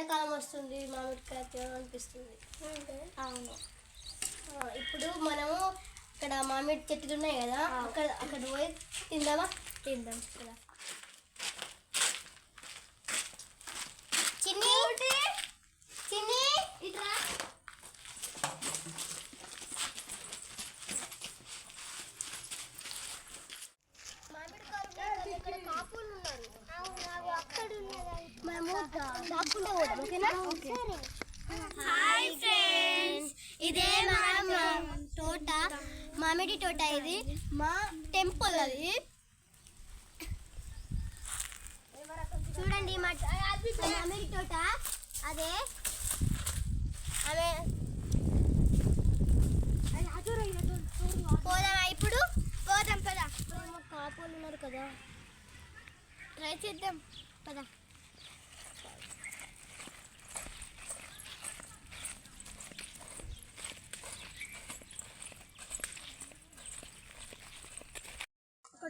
ఎండాకాలం వస్తుంది మామిడికాయ తినాలనిపిస్తుంది. అవును. ఇప్పుడు మనము ఇక్కడ మామిడి చెట్లు ఉన్నాయి కదా అక్కడ అక్కడ పోయి తిందామా? తిందాం. ఇక్కడ చిన్ని! చిన్ని! ఇట్రా మనము దా- దాక్కుంటే పోదాం ఓకేనా హాయ్ ఫ్రెండ్స్ ఇదే మన తోట మామిడి తోట ఇది. మా టెంపుల్ అది. చూడండి మా మామిడి తోట. అదే. అదే. పోదామా ఇప్పుడు? పోదాం పదా. కాపులు ఉన్నారు కదా. ట్రై చేద్దాం. పదా.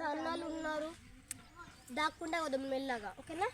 ఇక్కడ అన్నాలు ఉన్నారు. దాక్కుండా వద్దాం మెల్లగా. ఓకేనా?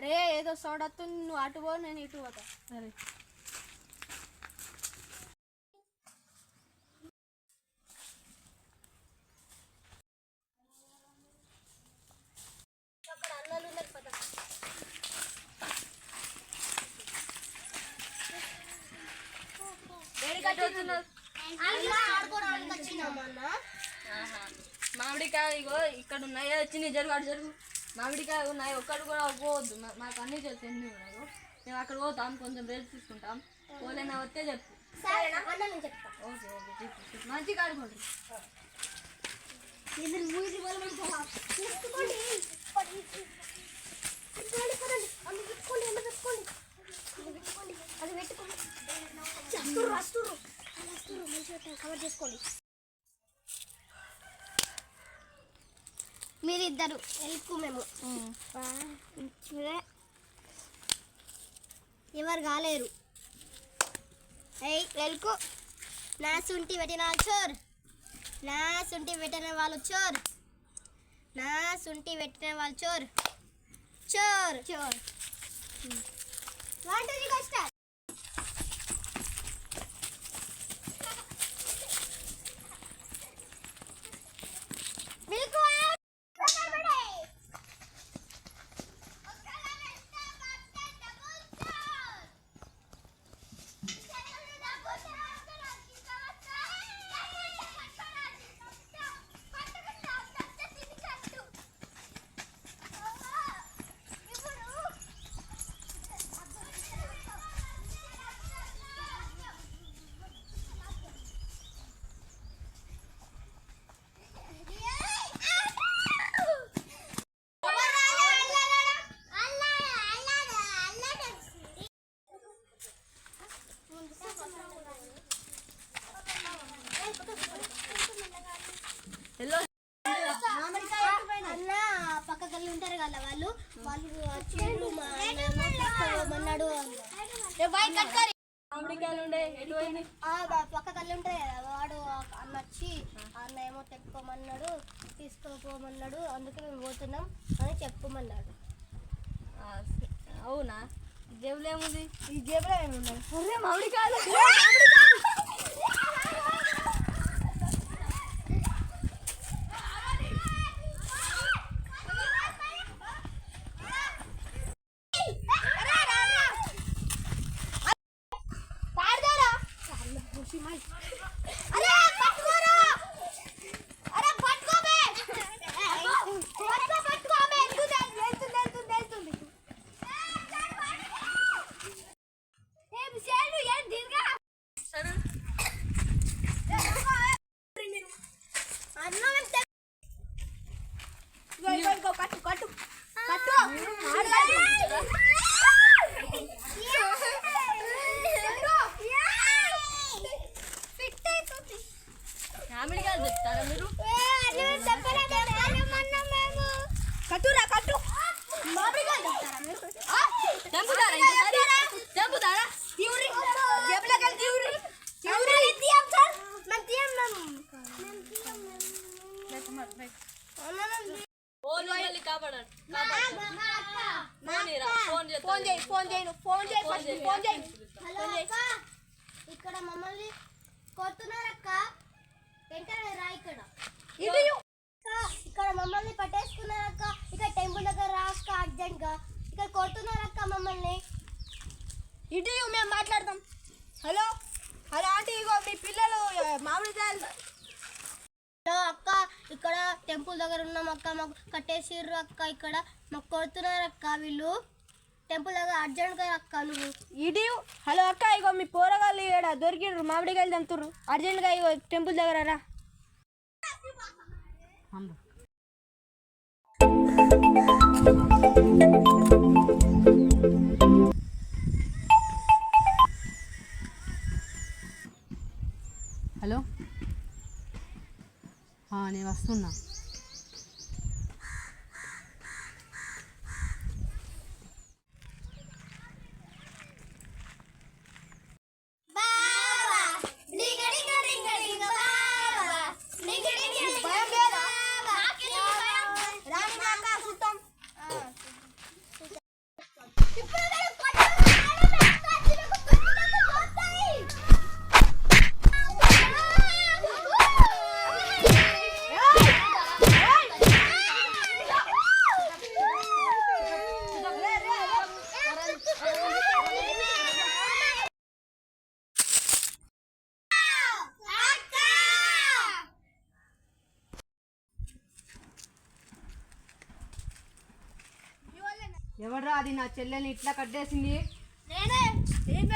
అరే ఏదో సౌండ్ వస్తుంది నువ్వు అటు పో నేను ఇటు పోతా. సరే. మామిడికాయ ఇగో ఇక్కడ ఉన్నాయి వచ్చి జరుగు అటు జరుగు. మామిడికాయ ఉన్నాయి ఒక్కడు కూడా పోవద్దు మాకు అన్ని తెలుసు ఎన్ని ఉన్నాయో మేము అక్కడ పోతాం కొంచెం రేట్ తీసుకుంటాం పోలేనా వస్తే చెప్పు ఓకే ఓకే. మంచిగా ఆడుకోండి. పెట్టుకోండి. పెట్టుకోండి, పెట్టుకోండి, పెట్టుకోండి. పెట్టుకోండి. అది పెట్టుకోండి. పెట్టండి, కవర్ చేసుకోండి మీరిద్దరు వెళ్ళుకు మేము. ఎవరు కాలేరు? వెళ్ళుకు నా సుంటి పెట్టిన చోర్. నా సుంటి పెట్టిన వాళ్ళు చోర్. నా సుంటి పెట్టిన వాళ్ళు చోర్. చోర్. చోర్. వన్ టూ వచ్చి అన్న ఏమో తెప్పుకోమన్నాడు తీసుకోపోమన్నాడు అందుకే మేము పోతున్నాం అని చెప్పమన్నాడు. అవునా? జేబులో ఏముంది? ఈ జేబులో ఏమి ఉన్నాయి? అరే మామిడికాయలు అరే పట్టుకోరా ఫోన్ చేయి ఫోన్ చేయి నువ్వు ఫోన్ చేయి ఫోన్ ఫస్ట్ చేయి. ఫోన్ చేయి. హలో అక్క. ఇక్కడ మమ్మల్ని కొడుతున్నారక్క వెంటనే రా ఇక్కడ. ఇక్కడ మమ్మల్ని పట్టేసుకున్నారక్క ఇక్కడ టెంపుల్ దగ్గర రా అక్క అర్జెంట్గా ఇక్కడ కొడుతున్నారక్క మమ్మల్ని. ఇటు మేము మాట్లాడతాం. హలో? హలో ఆంటీ ఇగో మీ పిల్లలు హలో అక్క ఇక్కడ టెంపుల్ దగ్గర ఉన్నాం అక్క మాకు కట్టేసిర్రు అక్క ఇక్కడ మాకు కొడుతున్నారు అక్క వీళ్ళు. టెంపుల్ దగ్గర అర్జెంట్గా అక్క నువ్వు. ఇటు. హలో అక్క ఇగో మీ పోరగాళ్ళు ఇక్కడ దొరికిండ్రు మామిడికాయలు తంతుర్రు. అర్జెంట్గా ఇగో టెంపుల్ దగ్గర రా. Hello personas. ఎవడ్రా అది నా చెల్లెని ఇట్లా కట్టేసింది? ఏం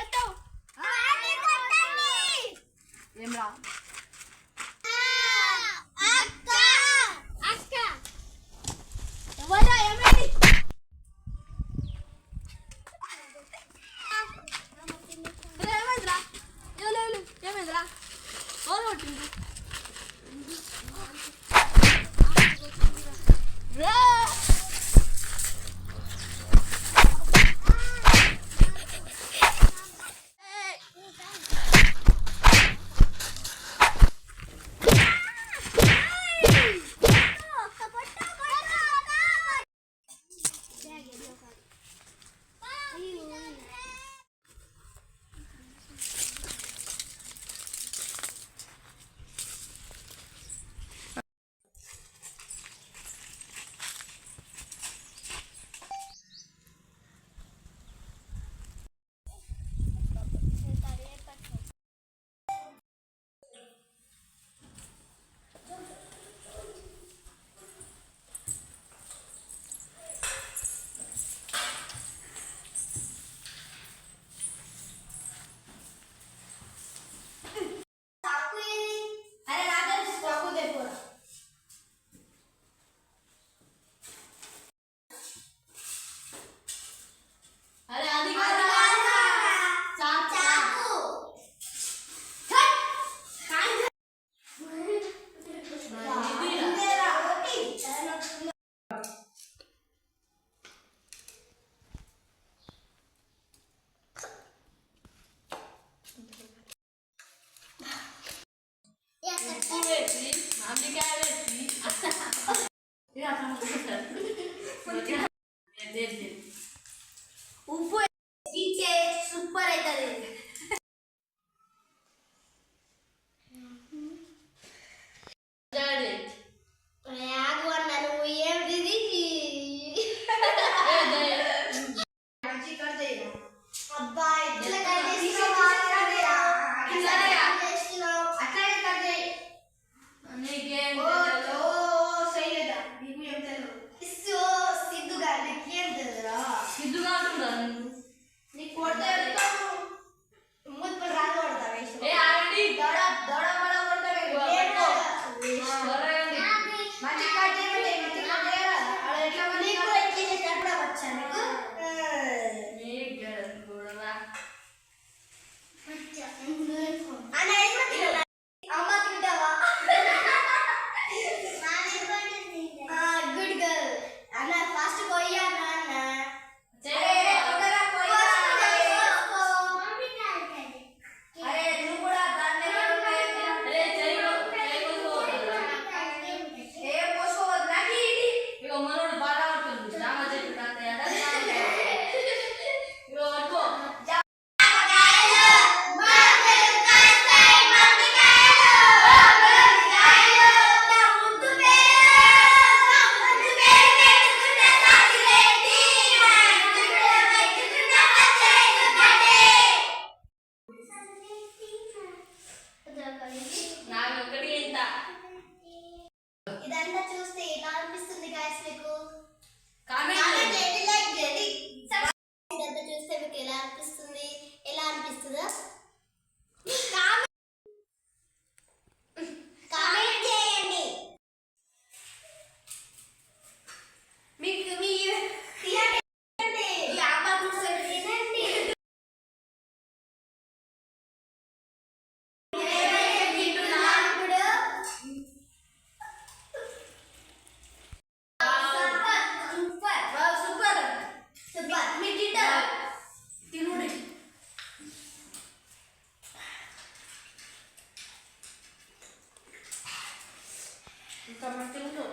ఇంకా మనకి ఉండవు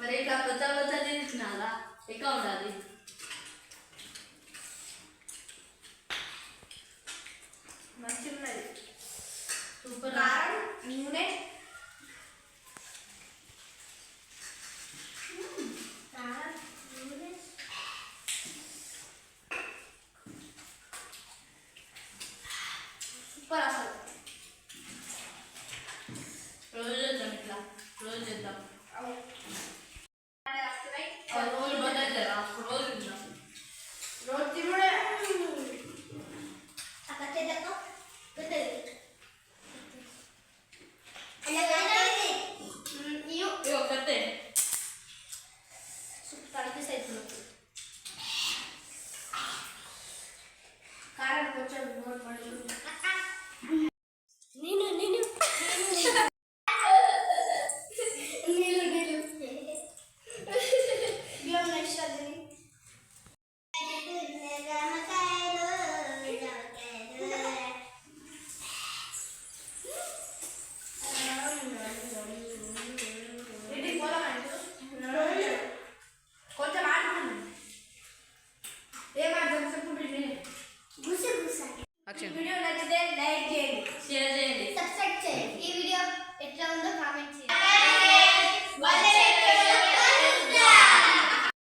మరి ఇట్లా కొత్త కొత్త తింటున్నారా ఎక్కడ ఉండాలి?